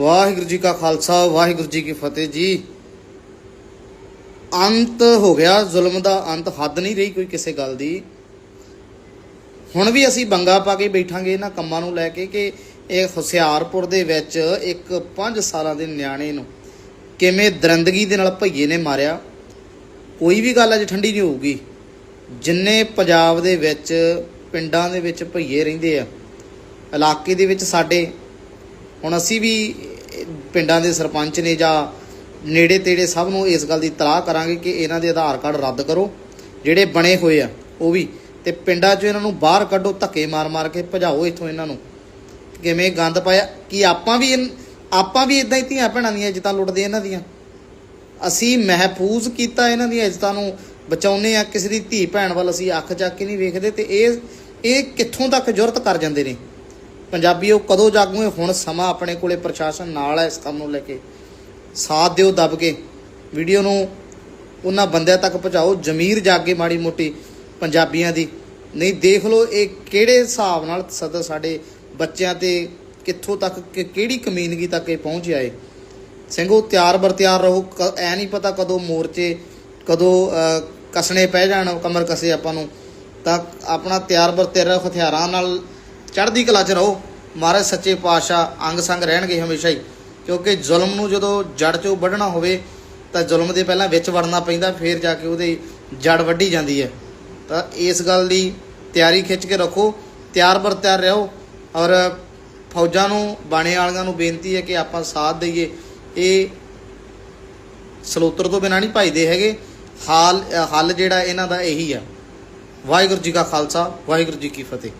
ਵਾਹਿਗੁਰੂ ਜੀ ਕਾ ਖਾਲਸਾ, ਵਾਹਿਗੁਰੂ ਜੀ ਕੀ ਫਤਿਹ ਜੀ। ਅੰਤ ਹੋ ਗਿਆ, ਜ਼ੁਲਮ ਦਾ ਅੰਤ, ਹੱਦ ਨਹੀਂ ਰਹੀ ਕੋਈ ਕਿਸੇ ਗੱਲ ਦੀ। ਹੁਣ ਵੀ ਅਸੀਂ ਬੰਗਾ ਪਾ ਕੇ ਬੈਠਾਂਗੇ ਇਹਨਾਂ ਕੰਮਾਂ ਨੂੰ ਲੈ ਕੇ ਕਿ ਇਹ ਹੁਸ਼ਿਆਰਪੁਰ ਦੇ ਵਿੱਚ ਇੱਕ 5 ਸਾਲਾਂ ਦੇ ਨਿਆਣੇ ਨੂੰ ਕਿਵੇਂ ਦਰੰਦਗੀ ਦੇ ਨਾਲ ਭਈਏ ਨੇ ਮਾਰਿਆ, ਕੋਈ ਵੀ ਗੱਲ ਅੱਜ ਠੰਡੀ ਨਹੀਂ ਹੋਊਗੀ। ਜਿੰਨੇ ਪੰਜਾਬ ਦੇ ਵਿੱਚ, ਪਿੰਡਾਂ ਦੇ ਵਿੱਚ ਭਈਏ ਰਹਿੰਦੇ ਆ, ਇਲਾਕੇ ਦੇ ਵਿੱਚ ਸਾਡੇ, ਹੁਣ ਅਸੀਂ ਵੀ ਪਿੰਡਾਂ ਦੇ ਸਰਪੰਚ ਨੇ ਜਾਂ ਨੇੜੇ ਤੇੜੇ ਸਭ ਨੂੰ ਇਸ ਗੱਲ ਦੀ ਤਲਾਹ ਕਰਾਂਗੇ ਕਿ ਇਹਨਾਂ ਦੇ ਆਧਾਰ ਕਾਰਡ ਰੱਦ ਕਰੋ, ਜਿਹੜੇ ਬਣੇ ਹੋਏ ਆ, ਉਹ ਵੀ। ਤੇ ਪਿੰਡਾਂ 'ਚੋਂ ਇਹਨਾਂ ਨੂੰ ਬਾਹਰ ਕੱਢੋ, ਧੱਕੇ ਮਾਰ-ਮਾਰ ਕੇ ਭਜਾਓ ਇੱਥੋਂ ਇਹਨਾਂ ਨੂੰ। ਕਿਵੇਂ ਗੰਦ ਪਾਇਆ? ਕਿ ਆਪਾਂ ਵੀ ਇਨ- ਆਪਾਂ ਵੀ ਇਦਾਂ ਹੀ ਧੀਆਂ ਭੈਣਾਂ ਦੀਆਂ ਇੱਜ਼ਤਾਂ ਲੁੱਟਦੇ ਇਹਨਾਂ ਦੀਆਂ? ਅਸੀਂ ਮਹਿਫੂਜ਼ ਕੀਤਾ ਇਹਨਾਂ ਦੀਆਂ ਇੱਜ਼ਤਾਂ ਨੂੰ ਬਚਾਉਨੇ ਆ ਕਿਸੇ ਦੀ ਧੀ ਭੈਣ ਵੱਲ ਅਸੀਂ ਅੱਖ ਚੱਕ ਕੇ ਨਹੀਂ ਵੇਖਦੇ ਤੇ ਇਹ ਇਹ ਕਿੱਥੋਂ ਤੱਕ ਜੁਰਤ ਕਰ ਜਾਂਦੇ ਨੇ? ਪੰਜਾਬੀਓ ਕਦੋਂ ਜਾਗੂਗੇ ਹੁਣ ਸਮਾਂ ਆਪਣੇ ਕੋਲੇ ਪ੍ਰਸ਼ਾਸਨ ਨਾਲ ਹੈ ਇਸ ਕੰਮ ਨੂੰ ਲੈ ਕੇ। ਸਾਥ ਦਿਓ ਦੱਬ ਕੇ। ਵੀਡੀਓ ਨੂੰ ਉਹਨਾਂ ਬੰਦਿਆਂ ਤੱਕ ਪਹੁੰਚਾਓ। ਜ਼ਮੀਰ ਜਾਗੇ ਮਾੜੀ ਮੋਟੀ ਪੰਜਾਬੀਆਂ ਦੀ। ਨਹੀਂ, ਦੇਖ ਲਓ ਇਹ ਕਿਹੜੇ ਹਿਸਾਬ ਨਾਲ ਸਦਾ ਸਾਡੇ ਬੱਚਿਆਂ ਤੇ ਕਿੱਥੋਂ ਤੱਕ ਕਿ- ਕਿਹੜੀ ਕਮੀਨਗੀ ਤੱਕ ਇਹ ਪਹੁੰਚਿਆ ਏ ਸਿੰਘੋ, ਤਿਆਰ ਬਰ ਤਿਆਰ ਰਹੋ। ਕ- ਐ ਨਹੀਂ ਪਤਾ ਕਦੋਂ ਮੋਰਚੇ, ਕਦੋਂ ਕਸਣੇ ਪੈ ਜਾਣ, ਕਮਰ ਕਸੇ ਆਪਾਂ ਨੂੰ। ਤਾਂ ਆਪਣਾ ਤਿਆਰ ਬਰ ਤਿਆਰ ਹਥਿਆਰਾਂ ਨਾਲ ਚੜ੍ਹਦੀ ਕਲਾ 'ਚ ਰਹੋ। ਮਹਾਰਾਜ ਸੱਚੇ ਪਾਤਸ਼ਾਹ ਅੰਗ ਸੰਗ ਰਹਿਣਗੇ ਹਮੇਸ਼ਾ ਹੀ। ਕਿਉਂਕਿ ਜ਼ੁਲਮ ਨੂੰ ਜਦੋਂ ਜੜ 'ਚੋਂ ਵੱਢਣਾ ਹੋਵੇ, ਤਾਂ ਜ਼ੁਲਮ ਦੇ ਪਹਿਲਾਂ ਵਿੱਚ ਵੜਨਾ ਪੈਂਦਾ, ਫਿਰ ਜਾ ਕੇ ਉਹਦੇ ਜੜ ਵੱਢੀ ਜਾਂਦੀ ਹੈ। ਤਾਂ ਇਸ ਗੱਲ ਦੀ ਤਿਆਰੀ ਖਿੱਚ ਕੇ ਰੱਖੋ। ਤਿਆਰ ਬਰ ਤਿਆਰ ਰਹੋ। ਔਰ ਫੌਜਾਂ ਨੂੰ, ਬਾਣੇ ਵਾਲਿਆਂ ਨੂੰ ਬੇਨਤੀ ਹੈ ਕਿ ਆਪਾਂ ਸਾਥ ਦਈਏ। ਇਹ ਸਲੋਤਰ ਤੋਂ ਬਿਨਾਂ ਨਹੀਂ ਭਜਦੇ ਹੈਗੇ। ਹਾਲ ਹੱਲ ਜਿਹੜਾ ਇਹਨਾਂ ਦਾ ਇਹੀ ਆ। ਵਾਹਿਗੁਰੂ ਜੀ ਕਾ ਖਾਲਸਾ, ਵਾਹਿਗੁਰੂ ਜੀ ਕੀ ਫਤਿਹ।